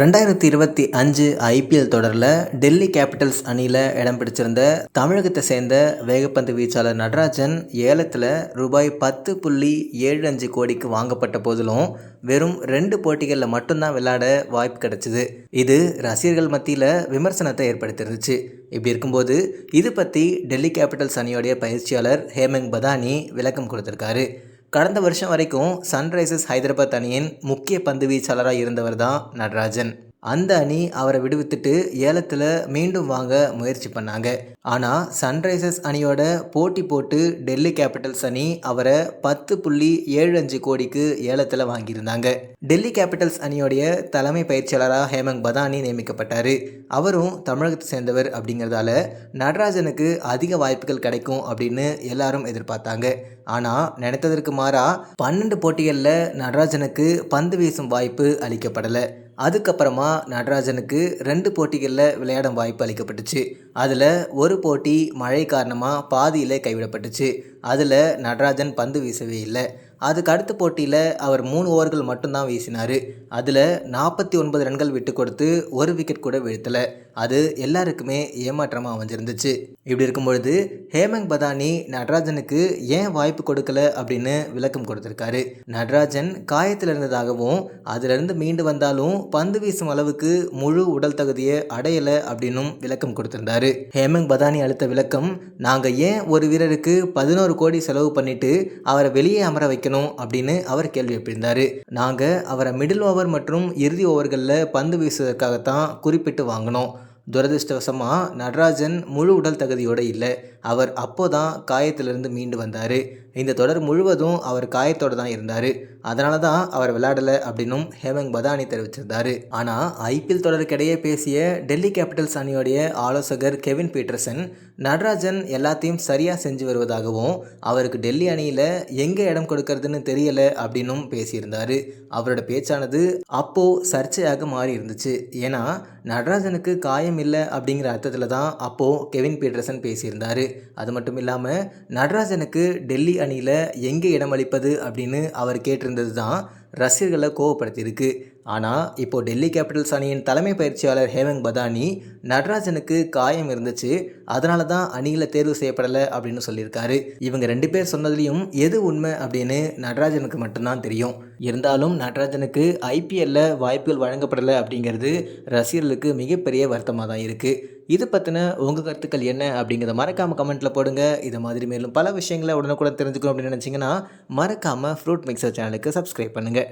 ரெண்டாயிரத்தி இருபத்தி அஞ்சு ஐபிஎல் தொடரில் டெல்லி கேபிட்டல்ஸ் அணியில் இடம் பிடிச்சிருந்த தமிழகத்தை சேர்ந்த வேகப்பந்து வீச்சாளர் நடராஜன் ஏலத்தில் ரூபாய் பத்து புள்ளி ஏழு அஞ்சு கோடிக்கு வாங்கப்பட்ட போதிலும் வெறும் ரெண்டு போட்டிகளில் மட்டும்தான் விளையாட வாய்ப்பு கிடைச்சிது. இது ரசிகர்கள் மத்தியில் விமர்சனத்தை ஏற்படுத்திருந்துச்சு. இப்படி இருக்கும்போது இது பற்றி டெல்லி கேபிட்டல்ஸ் அணியோடைய பயிற்சியாளர் ஹேமங் பதானி விளக்கம் கொடுத்துருக்காரு. கடந்த வருஷம் வரைக்கும் சன்ரைசர்ஸ் ஹைதராபாத் அணியின் முக்கிய பந்து வீச்சாளராக இருந்தவர் தான் நடராஜன். அந்த அணி அவரை விடுவித்துட்டு ஏலத்தில் மீண்டும் வாங்க முயற்சி பண்ணாங்க. ஆனால் சன்ரைசர்ஸ் அணியோட போட்டி போட்டு டெல்லி கேபிட்டல்ஸ் அணி அவரை பத்து புள்ளி ஏழு அஞ்சு கோடிக்கு ஏலத்தில் வாங்கியிருந்தாங்க. டெல்லி கேபிட்டல்ஸ் அணியோடைய தலைமை பயிற்சியாளராக ஹேமங் பதானி நியமிக்கப்பட்டார். அவரும் தமிழகத்தை சேர்ந்தவர் அப்படிங்கிறதால நடராஜனுக்கு அதிக வாய்ப்புகள் கிடைக்கும் அப்படின்னு எல்லாரும் எதிர்பார்த்தாங்க. ஆனால் நினைத்ததற்கு மாறாக பன்னெண்டு போட்டிகளில் நடராஜனுக்கு பந்து வீசும் வாய்ப்பு அளிக்கப்படலை. அதுக்கப்புறமா நடராஜனுக்கு ரெண்டு போட்டிகளில் விளையாடும் வாய்ப்பு அளிக்கப்பட்டுச்சு. அதில் ஒரு போட்டி மழை காரணமாக பாதியில் கைவிடப்பட்டுச்சு. அதில் நடராஜன் பந்து வீசவே இல்லை. அதுக்கு அடுத்த போட்டியில் அவர் மூணு ஓவர்கள் மட்டும்தான் வீசினார். அதில் நாற்பத்தி ஒன்பது ரன்கள் விட்டு கொடுத்து ஒரு விக்கெட் கூட வீழ்த்தலை. அது எல்லாருக்குமே ஏமாற்றமாக அமைஞ்சிருந்துச்சு. இப்படி இருக்கும் பொழுது ஹேமங் பதானி நடராஜனுக்கு ஏன் வாய்ப்பு கொடுக்கல அப்படின்னு விளக்கம் கொடுத்துருக்காரு. நடராஜன் காயத்தில் இருந்ததாகவும் அதிலிருந்து மீண்டு வந்தாலும் பந்து வீசும் அளவுக்கு முழு உடல் தகுதியை அடையலை அப்படின்னும் விளக்கம் கொடுத்திருந்தாரு. ஹேமங் பதானி அளித்த விளக்கம் நாங்கள் ஏன் ஒரு வீரருக்கு பதினோரு கோடி செலவு பண்ணிட்டு அவரை வெளியே அமர வைக்கணும்? அப்படின்னு அவர் கேள்வி எழுப்பியிருந்தார். நாங்கள் அவரை மிடில் ஓவர் மற்றும் இறுதி ஓவர்களில் பந்து வீசுவதற்காகத்தான் குறிப்பிட்டு வாங்கினோம். துரதிருஷ்டவசமாக நடராஜன் முழு உடல் தகுதியோடு இல்லை. அவர் அப்போ தான் காயத்திலிருந்து மீண்டு வந்தார். இந்த தொடர் முழுவதும் அவர் காயத்தோடு தான் இருந்தார். அதனால தான் அவர் விளையாடலை அப்படின்னும் ஹேமங் பதானி தெரிவிச்சிருந்தார். ஆனால் ஐபிஎல் தொடருக்கிடையே பேசிய டெல்லி கேபிட்டல்ஸ் அணியோடைய ஆலோசகர் கெவின் பீட்டர்சன் நடராஜன் எல்லாத்தையும் சரியாக செஞ்சு வருவதாகவும் அவருக்கு டெல்லி அணியில் எங்கே இடம் கொடுக்கறதுன்னு தெரியலை அப்படின்னும் பேசியிருந்தார். அவரோட பேச்சானது அப்போது சர்ச்சையாக மாறி இருந்துச்சு ஏன்னா நடராஜனுக்கு காயம் இல்லை அப்படிங்கிற அர்த்தத்தில் தான் அப்போது கெவின் பீட்டர்சன் பேசியிருந்தார். அது மட்டும் இல்லாமல் நடராஜனுக்கு டெல்லி அணியில் எங்கே இடமளிப்பது அப்படின்னு அவர் கேட்டிருந்தது தான் ரசிகர்களை கோவப்படுத்தியிருக்கு. ஆனால் இப்போது டெல்லி கேபிட்டல்ஸ் அணியின் தலைமை பயிற்சியாளர் ஹேமங் பதானி நடராஜனுக்கு காயம் இருந்துச்சு. அதனால தான் அணியில் தேர்வு செய்யப்படலை அப்படின்னு சொல்லியிருக்காரு. இவங்க ரெண்டு பேர் சொன்னதுலேயும் எது உண்மை அப்படின்னு நடராஜனுக்கு மட்டும்தான் தெரியும். இருந்தாலும் நடராஜனுக்கு ஐபிஎல்லில் வாய்ப்புகள் வழங்கப்படலை அப்படிங்கிறது ரசிகர்களுக்கு மிகப்பெரிய வருத்தமாக தான் இருக்குது இது பற்றின உங்கள் கருத்துக்கள் என்ன அப்படிங்கிறத மறக்காமல் கமெண்ட்டில் போடுங்க. இது மாதிரி மேலும் பல விஷயங்களை உடனுக்குடன் தெரிஞ்சுக்கணும் அப்படின்னு நினச்சிங்கன்னா மறக்காமல் ஃப்ரூட் மிக்சர் சேனலுக்கு சப்ஸ்கிரைப் பண்ணுங்கள்